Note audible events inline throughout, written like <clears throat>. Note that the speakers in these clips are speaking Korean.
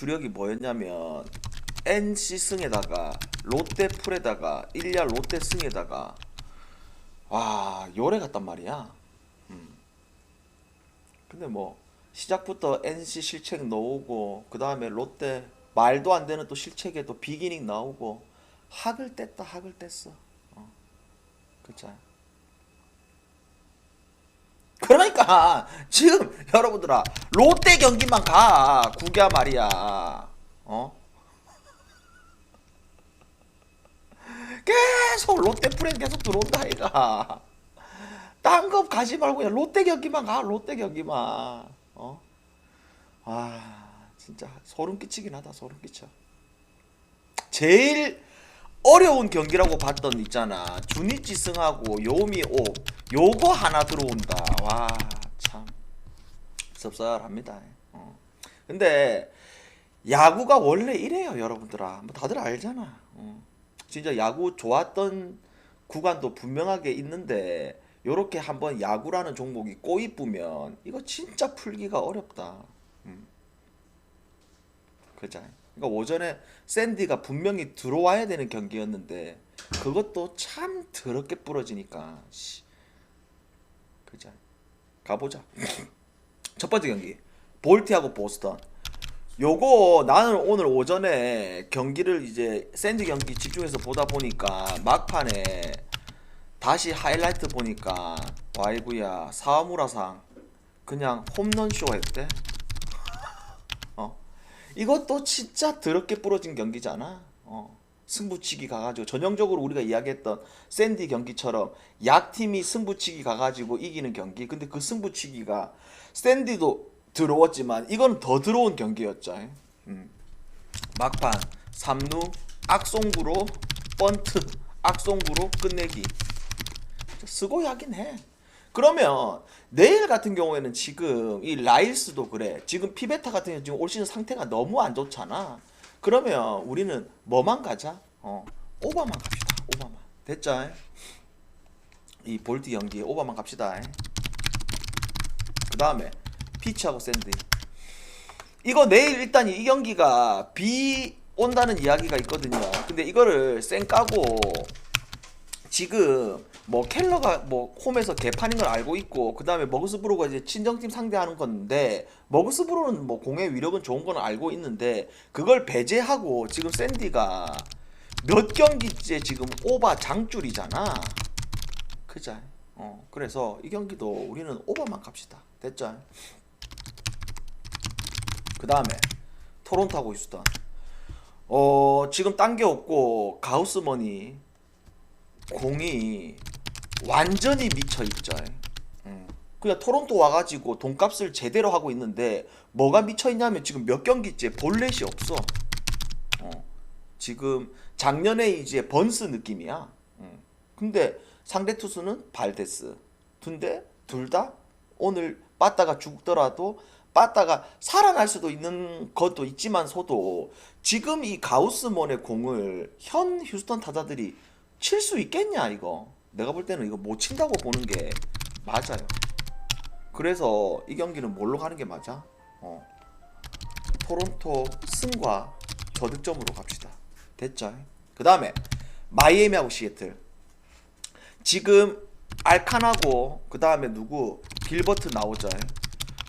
주력이 뭐였냐면 NC 승에다가 롯데 풀에다가 1야 롯데 승에다가 와 요래 같단 말이야. 음. 근데 뭐 시작부터 NC 실책 넣고 그 다음에 롯데 말도 안 되는 또 실책에 또 비기닝 나오고 학을 뗐다 학을 뗐어. 어. 그쵸? 그러니까 지금 여러분들아 롯데 경기만 가 구겨 말이야. 어? 계속 롯데 프렌 계속 들어온다 이가 딴거 가지 말고 그냥 롯데 경기만 가 롯데 경기만. 어아 진짜 소름 끼치긴 하다 소름 끼쳐. 제일 어려운 경기라고 봤던 있잖아. 주니치 승하고 요미 오. 요거 하나 들어온다. 와 참. 섭섭합니다. 어. 근데 야구가 원래 이래요 여러분들아. 뭐 다들 알잖아. 어. 진짜 야구 좋았던 구간도 분명하게 있는데 요렇게 한번 야구라는 종목이 꼬이쁘면 이거 진짜 풀기가 어렵다. 음. 그잖아요 그러니까 오전에 샌디가 분명히 들어와야 되는 경기였는데 그것도 참 더럽게 부러지니까 씨. 그자. 가보자. <laughs> 첫 번째 경기. 볼티하고 보스턴. 요거 나는 오늘 오전에 경기를 이제 샌디 경기 집중해서 보다 보니까 막판에 다시 하이라이트 보니까 와이구야. 사무라상. 그냥 홈런 쇼 했대. 어 이것도 진짜 더럽게 부러진 경기잖아. 어. 승부치기 가가지고 전형적으로 우리가 이야기했던 샌디 경기처럼 약팀이 승부치기 가가지고 이기는 경기. 근데 그 승부치기가 샌디도 들어왔지만 이건 더 들어온 경기였죠. 음. 막판 3루 악송구로 번트 악송구로 끝내기. 쓰고 야긴 해. 그러면 내일 같은 경우에는 지금 이 라일스도 그래. 지금 피베타 같은 경우 지금 올 시즌 상태가 너무 안 좋잖아. 그러면 우리는 뭐만 가자? 어, 오바만 갑시다. 오바만. 됐죠? 이 볼트 연기 오바만 갑시다. 그 다음에 피치하고 샌드. 이거 내일 일단 이 경기가 비 온다는 이야기가 있거든요. 근데 이거를 쌩 까고 지금 뭐 켈러가 뭐 홈에서 개판인 걸 알고 있고 그 다음에 머그스브로가 이제 친정팀 상대하는 건데 머그스브로는 뭐 공의 위력은 좋은 건 알고 있는데 그걸 배제하고 지금 샌디가 몇 경기째 지금 오바 장줄이잖아. 그자 어 그래서 이 경기도 우리는 오바만 갑시다. 됐죠? 그 다음에 토론토하고 휴스턴 어 지금 딴 게 없고 가우스머니 공이 완전히 미쳐 있죠. 음. 그냥 토론토 와가지고 돈값을 제대로 하고 있는데 뭐가 미쳐 있냐면 지금 몇 경기째 볼넷이 없어. 어. 지금 작년에 이제 번스 느낌이야. 음. 근데 상대 투수는 발데스. 근데 둘 다 오늘 빠따가 죽더라도 빠따가 살아날 수도 있는 것도 있지만서도 지금 이 가우스몬의 공을 현 휴스턴 타자들이 칠 수 있겠냐 이거 내가 볼 때는 이거 못 친다고 보는 게 맞아요 그래서 이 경기는 뭘로 가는 게 맞아? 어. 토론토 승과 저득점으로 갑시다 됐죠? 그 다음에 마이애미하고 시애틀 지금 알칸하고 그 다음에 누구 빌버트 나오죠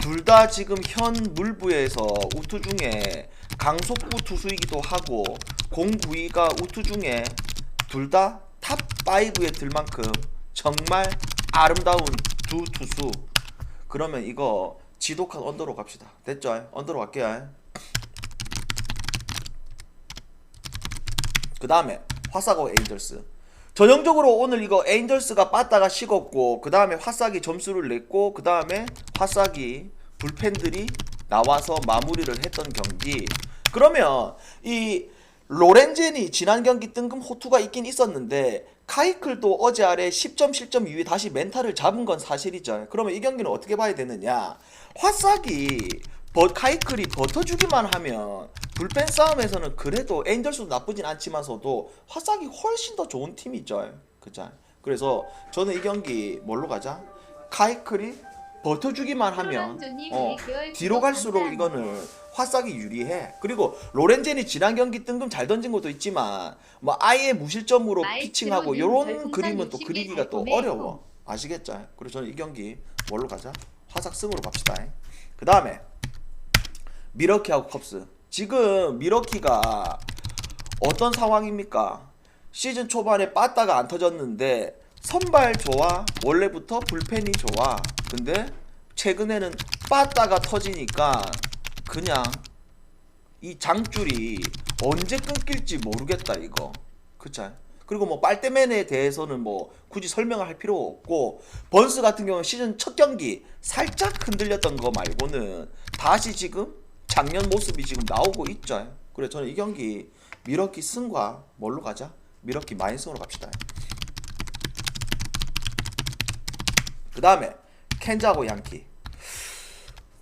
둘 다 지금 현 물부에서 우투 중에 강속구 투수이기도 하고 공구위가 우투 중에 둘 다 탑 5에 들 만큼 정말 아름다운 두 투수. 그러면 이거 지독한 언더로 갑시다. 됐죠? 언더로 갈게요. 그 다음에 화사고 에인절스. 전형적으로 오늘 이거 에인절스가 빠따가 식었고 그 다음에 화싹이 점수를 냈고 그 다음에 화싹이 불펜들이 나와서 마무리를 했던 경기. 그러면 이 로렌젠이 지난 경기 뜬금 호투가 있긴 있었는데 카이클도 어제 아래 10점 실점 이후에 다시 멘탈을 잡은 건 사실이죠. 그러면 이 경기는 어떻게 봐야 되느냐? 화싹이 버, 카이클이 버텨주기만 하면 불펜 싸움에서는 그래도 엔젤스도 나쁘진 않지만서도 화싹이 훨씬 더 좋은 팀이죠. 그죠? 그래서 저는 이 경기 뭘로 가자? 카이클이 버텨주기만 하면 어, 뒤로 갈수록 이거는 화싹이 유리해. 그리고 로렌젠이 지난 경기 뜬금 잘 던진 것도 있지만 뭐 아예 무실점으로 피칭하고 별풍선 그림은 또 60개 그리기가 또. 어려워. 아시겠죠? 그래서 저는 이 경기 뭘로 가자? 화싹 승으로 갑시다. 그 다음에 미러키하고 컵스. 지금 미러키가 어떤 상황입니까? 시즌 초반에 빠따가 안 터졌는데 선발 좋아 원래부터 불펜이 좋아 근데 최근에는 빠따가 터지니까 그냥 이 장줄이 언제 끊길지 모르겠다 이거. 그쵸 그리고 뭐 빨대맨에 대해서는 뭐 굳이 설명을 할 필요 없고 번스 같은 경우는 시즌 첫 경기 살짝 흔들렸던 거 말고는 다시 지금 작년 모습이 지금 나오고 있죠. 그래 저는 이 경기 미러키 승과 뭘로 가자? 미러키 마인승으로 갑시다. 그 다음에 켄자고 양키.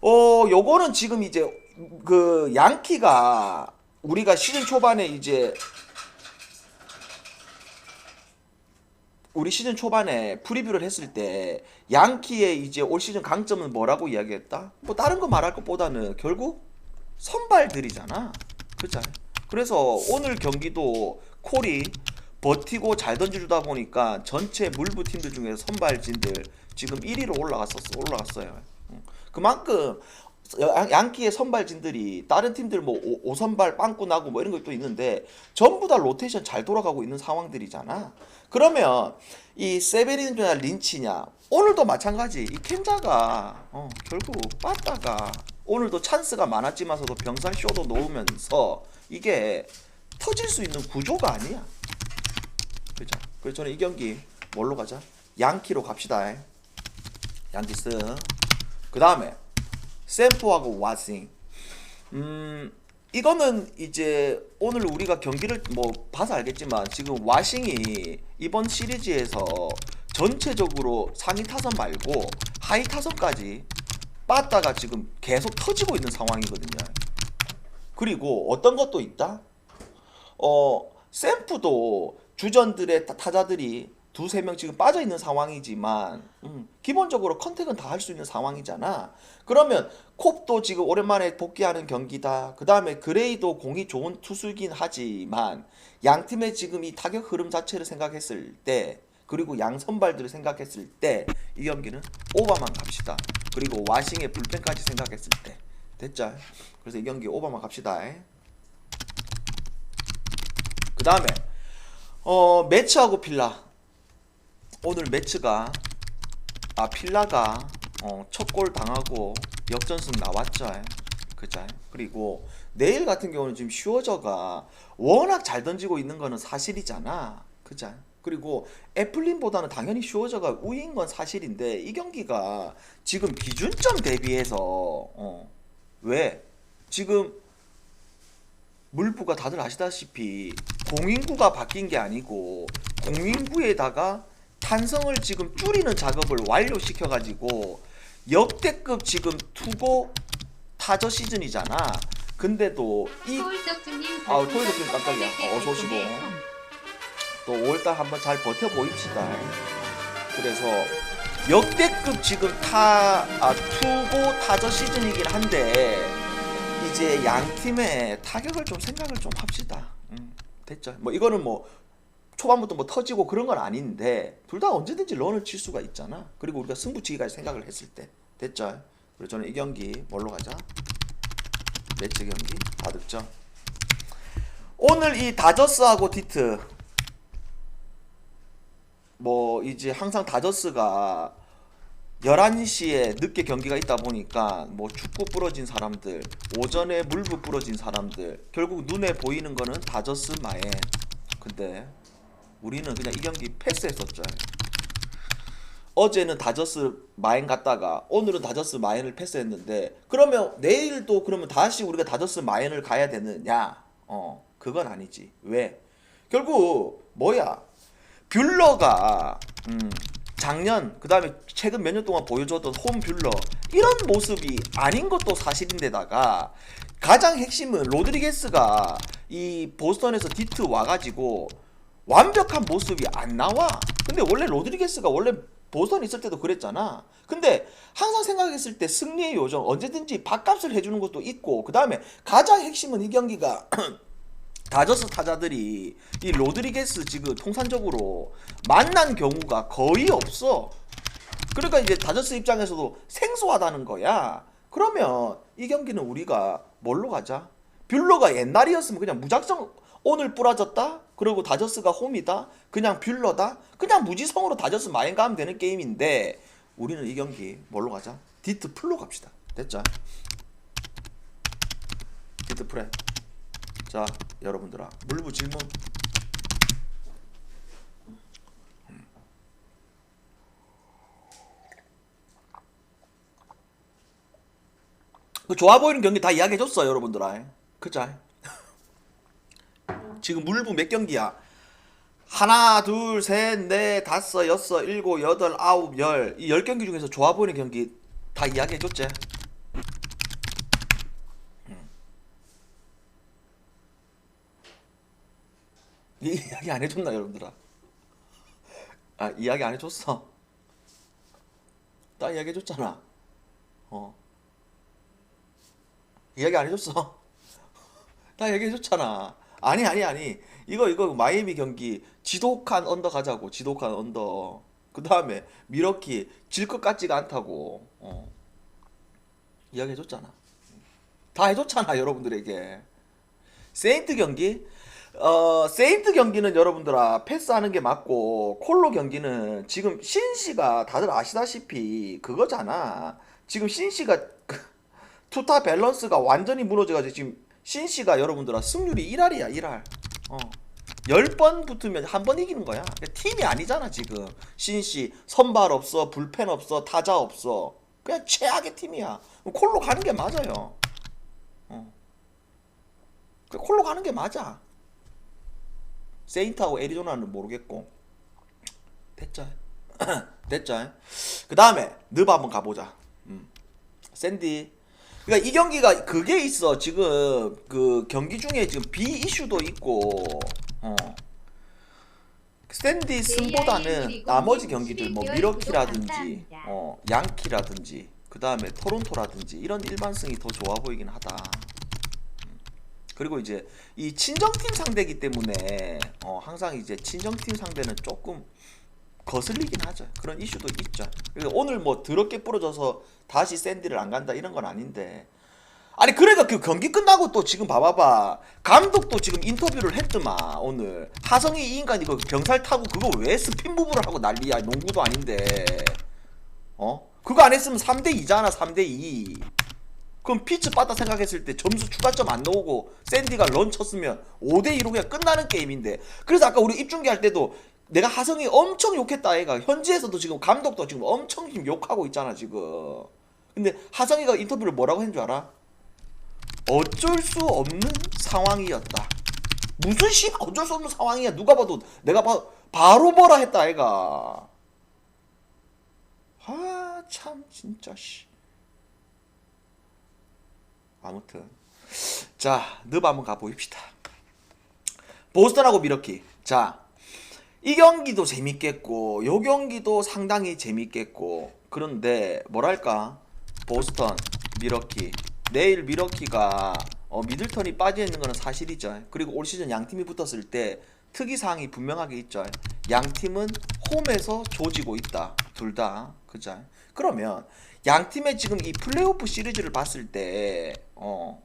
어 요거는 지금 이제 그 양키가 우리가 시즌 초반에 이제 우리 시즌 초반에 프리뷰를 했을 때 양키의 이제 올 시즌 강점은 뭐라고 이야기했다? 뭐 다른 거 말할 것보다는 결국 선발들이잖아. 그렇죠? 그래서 오늘 경기도 콜이 버티고 잘 던져주다 보니까 전체 물부 팀들 중에서 선발진들 지금 1위로 올라갔었어 올라갔어요. 음. 그만큼 양- 양키의 선발진들이 다른 팀들 뭐 오, 선발 빵꾸 나고 뭐 이런 것도 있는데 전부 다 로테이션 잘 돌아가고 있는 상황들이잖아. 그러면 이 세베린이나 린치냐 오늘도 마찬가지 이 켄자가 어, 결국 빠따가 오늘도 찬스가 많았지만서도 병살 쇼도 놓으면서 이게 터질 수 있는 구조가 아니야. 그죠? 그래서 저는 이 경기 뭘로 가자? 양키로 갑시다. 양키스. 그 다음에 샘프하고 와싱. 음 이거는 이제 오늘 우리가 경기를 뭐 봐서 알겠지만 지금 와싱이 이번 시리즈에서 전체적으로 상위 타선 말고 하위 타선까지 빠따가 지금 계속 터지고 있는 상황이거든요. 그리고 어떤 것도 있다? 어, 샘프도 주전들의 타- 타자들이 두세 명 지금 빠져 있는 상황이지만 음, 기본적으로 컨택은 다 할 수 있는 상황이잖아. 그러면 콥도 지금 오랜만에 복귀하는 경기다. 그 다음에 그레이도 공이 좋은 투수긴 하지만 양 팀의 지금 이 타격 흐름 자체를 생각했을 때 그리고 양 선발들을 생각했을 때 이 경기는 오바만 갑시다. 그리고 와싱의 불펜까지 생각했을 때 됐죠? 그래서 이 경기 오바만 갑시다. 그 다음에 어 매치하고 필라 오늘 매치가 아 필라가 어, 첫 골 당하고 역전승 나왔죠. 그죠 그리고 내일 같은 경우는 지금 슈어저가 워낙 잘 던지고 있는 거는 사실이잖아. 그죠 그리고 애플린보다는 당연히 슈어저가 우위인 건 사실인데 이 경기가 지금 기준점 대비해서 어, 왜? 지금 물부가 다들 아시다시피 공인구가 바뀐 게 아니고 공인구에다가 탄성을 지금 줄이는 작업을 완료시켜 가지고 역대급 지금 투고 타저 시즌이잖아. 근데도 이 아우, 토요일석주님 깜짝이야. 어, 어서 오시고. 또 5월달 한번 잘 버텨 보입시다. 그래서 역대급 지금 타 아, 투고 타저 시즌이긴 한데 이제 양 팀의 타격을 좀 생각을 좀 합시다. 음, 됐죠. 뭐 이거는 뭐 초반부터 뭐 터지고 그런 건 아닌데 둘 다 언제든지 런을 칠 수가 있잖아. 그리고 우리가 승부치기까지 생각을 했을 때 됐죠. 그래서 저는 이 경기 뭘로 가자? 매치 경기 다득점. 오늘 이 다저스하고 디트 뭐 이제 항상 다저스가 11시에 늦게 경기가 있다 보니까 뭐 축구 부러진 사람들, 오전에 물부 부러진 사람들, 결국 눈에 보이는 거는 다저스 마엔. 근데 우리는 그냥 이 경기 패스했었죠. 어제는 다저스 마엔 갔다가 오늘은 다저스 마엔을 패스했는데 그러면 내일도 그러면 다시 우리가 다저스 마엔을 가야 되느냐? 어, 그건 아니지. 왜? 결국 뭐야? 뷰러가 음, 작년 그다음에 최근 몇 년 동안 보여줬던 홈 뷰러 이런 모습이 아닌 것도 사실인데다가 가장 핵심은 로드리게스가 이 보스턴에서 디트 와가지고 완벽한 모습이 안 나와. 근데 원래 로드리게스가 원래 보스턴 있을 때도 그랬잖아. 근데 항상 생각했을 때 승리의 요정 언제든지 밥값을 해주는 것도 있고 그 다음에 가장 핵심은 이 경기가 <clears throat> 다저스 타자들이 이 로드리게스 지금 통산적으로 만난 경우가 거의 없어. 그러니까 이제 다저스 입장에서도 생소하다는 거야. 그러면 이 경기는 우리가 뭘로 가자? 뷰러가 옛날이었으면 그냥 무작정 오늘 부러졌다? 그리고 다저스가 홈이다? 그냥 뷰러다? 그냥 무지성으로 다저스 마행 가면 되는 게임인데 우리는 이 경기 뭘로 가자? 디트 풀로 갑시다. 됐죠? 디트 풀에. 자, 여러분들아, 물부 질문. 그 좋아 보이는 경기 다 이야기해줬어, 여러분들아. 그죠? 지금 물부 몇 경기야? 하나, 둘, 셋, 넷, 다섯, 여섯, 일곱, 여덟, 아홉, 열. 이 열 경기 중에서 좋아 보이는 경기 다 이야기해줬지? 이 이야기 안 해줬나 여러분들아? 아 이야기 안 해줬어? 나 이야기 해줬잖아. 어. 이야기 안 해줬어? <laughs> 나 얘기해줬잖아. 아니 아니 아니. 이거 이거 마이애미 경기 지독한 언더 가자고. 지독한 언더. 그 다음에 미러키 질 것 같지가 않다고. 어. 이야기 해줬잖아. 다 해줬잖아 여러분들에게. 세인트 경기 어 세인트 경기는 여러분들아 패스하는 게 맞고 콜로 경기는 지금 신시가 다들 아시다시피 그거잖아 지금 신시가 투타 밸런스가 완전히 무너져가지고 지금 신시가 여러분들아 승률이 1할이야 1할 어 10번 붙으면 한 번 이기는 거야 팀이 아니잖아 지금 신시 선발 없어 불펜 없어 타자 없어 그냥 최악의 팀이야 콜로 가는 게 맞아요 어. 그 콜로 가는 게 맞아. 세인트하고 애리조나는 모르겠고 됐자 <clears throat> 됐자. 그 다음에 느바 한번 가보자. 음. 샌디. 그러니까 이 경기가 그게 있어 지금 그 경기 중에 지금 비 이슈도 있고 어. 샌디 승보다는 나머지 경기들 뭐 미러키라든지 어 양키라든지 그 다음에 토론토라든지 이런 일반성이 더 좋아 보이긴 하다. 그리고 이제 이 친정팀 상대이기 때문에 어, 항상 이제 친정팀 상대는 조금 거슬리긴 하죠. 그런 이슈도 있죠. 그러니까 오늘 뭐 더럽게 부러져서 다시 샌디를 안 간다 이런 건 아닌데. 아니 그러니까 그 경기 끝나고 또 지금 봐봐봐. 감독도 지금 인터뷰를 했더만 오늘. 하성이 이 인간 이거 병살 타고 그거 왜 스핀 무브를 하고 난리야? 농구도 아닌데. 어? 그거 안 했으면 3대 2잖아 3대 2 그럼 피츠 빠다 생각했을 때 점수 추가점 안 나오고 샌디가 런 쳤으면 5대 2로 그냥 끝나는 게임인데. 그래서 아까 우리 입중계 할 때도 내가 하성이 엄청 욕했다 애가. 현지에서도 지금 감독도 지금 엄청 지금 욕하고 있잖아 지금. 근데 하성이가 인터뷰를 뭐라고 했는 줄 알아? 어쩔 수 없는 상황이었다. 무슨 씨 어쩔 수 없는 상황이야. 누가 봐도 내가 봐 바로 뭐라 했다 애가. 아 참 진짜 씨. 아무튼. 자늪 한번 가보입시다. 보스턴하고 미러키. 자 이 경기도 재밌겠고 요 경기도 상당히 재밌겠고 그런데 뭐랄까? 보스턴 미러키. 내일 미러키가 어, 미들턴이 빠져 있는 거는 사실이죠. 그리고 올 시즌 양 팀이 붙었을 때 특이 사항이 분명하게 있죠. 양 팀은 홈에서 조지고 있다. 둘 다. 그죠? 그러면 양 팀의 지금 이 플레이오프 시리즈를 봤을 때, 어,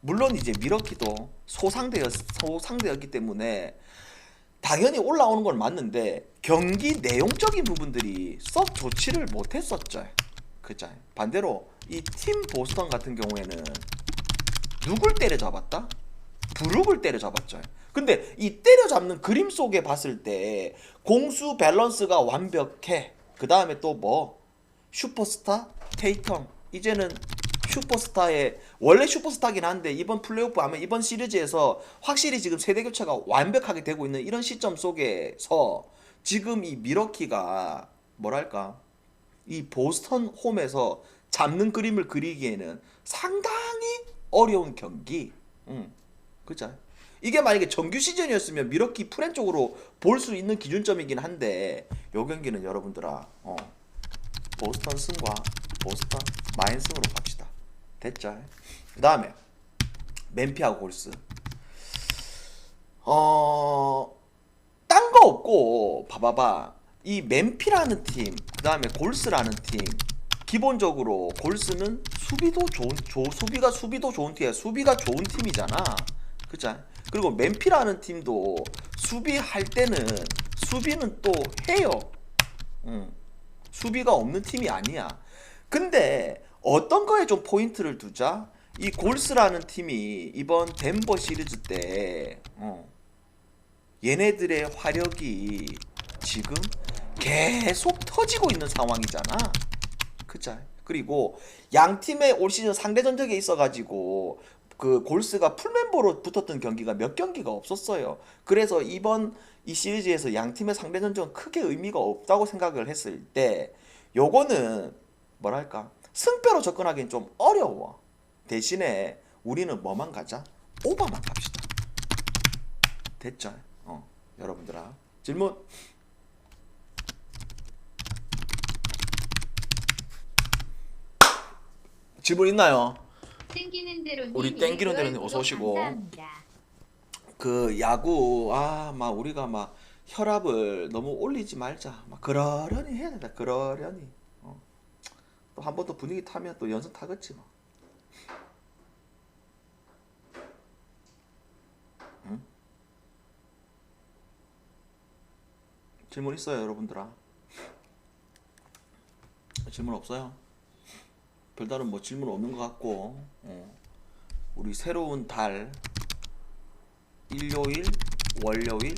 물론 이제 미러키도 소상대였, 소상대였기 때문에 당연히 올라오는 건 맞는데 경기 내용적인 부분들이 썩 좋지를 못했었죠. 그죠? 반대로 이 팀 보스턴 같은 경우에는 누굴 때려잡았다? 브룩을 때려잡았죠. 근데 이 때려잡는 그림 속에 봤을 때 공수 밸런스가 완벽해. 그 다음에 또 뭐 슈퍼스타 테이텀 이제는 슈퍼스타의 원래 슈퍼스타긴 한데 이번 플레이오프 하면 이번 시리즈에서 확실히 지금 세대 교체가 완벽하게 되고 있는 이런 시점 속에서 지금 이 미러키가 뭐랄까 이 보스턴 홈에서 잡는 그림을 그리기에는 상당히 어려운 경기. 음. 그죠? 이게 만약에 정규 시즌이었으면 미러키 프렌 쪽으로 볼 수 있는 기준점이긴 한데 요 경기는 여러분들아 어, 보스턴 승과 보스턴 마인 승으로 갑시다. 됐죠? 그 다음에 맨피하고 골스. 어... 딴 거 없고 봐봐봐. 이 맨피라는 팀 그 다음에 골스라는 팀 기본적으로 골스는 수비도 좋은 조, 수비가 수비도 좋은 팀이야. 수비가 좋은 팀이잖아. 그죠 그리고 맨피라는 팀도 수비할 때는 수비는 또 해요. 응. 수비가 없는 팀이 아니야. 근데 어떤 거에 좀 포인트를 두자 이 골스라는 팀이 이번 덴버 시리즈 때 어, 얘네들의 화력이 지금 계속 터지고 있는 상황이잖아. 그자. 그리고 양 팀의 올 시즌 상대 전적에 있어가지고 그 골스가 풀멤버로 붙었던 경기가 몇 경기가 없었어요. 그래서 이번 이 시리즈에서 양 팀의 상대 전적은 크게 의미가 없다고 생각을 했을 때 요거는 뭐랄까 승패로 접근하기엔 좀 어려워. 대신에 우리는 뭐만 가자? 오바만 갑시다. 됐죠? 어, 여러분들아. 질문. 질문 있나요? 땡기는 대로 우리 땡기는 대로님 어서 오시고. 감사합니다. 그 야구 아 막 우리가 막 혈압을 너무 올리지 말자. 막 그러려니 해야 된다. 그러려니. 한 번 더 분위기 타면 또 연승 타겠지 뭐. 응? 질문 있어요, 여러분들아? 질문 없어요? 별다른 뭐 질문 없는 것 같고, 어. 우리 새로운 달 일요일, 월요일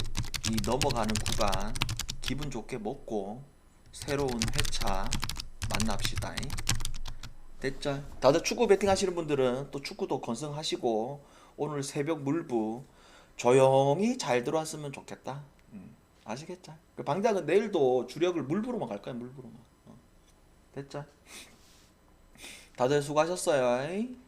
이 넘어가는 구간 기분 좋게 먹고 새로운 회차 만납시다. 됐죠? 다들 축구 베팅 하시는 분들은 또 축구도 건승하시고 오늘 새벽 물부 조용히 잘 들어왔으면 좋겠다. 음, 아시겠죠? 그 방장은 내일도 주력을 물부로만 갈 거야, 물부로만. 어. 됐죠? 다들 수고하셨어요.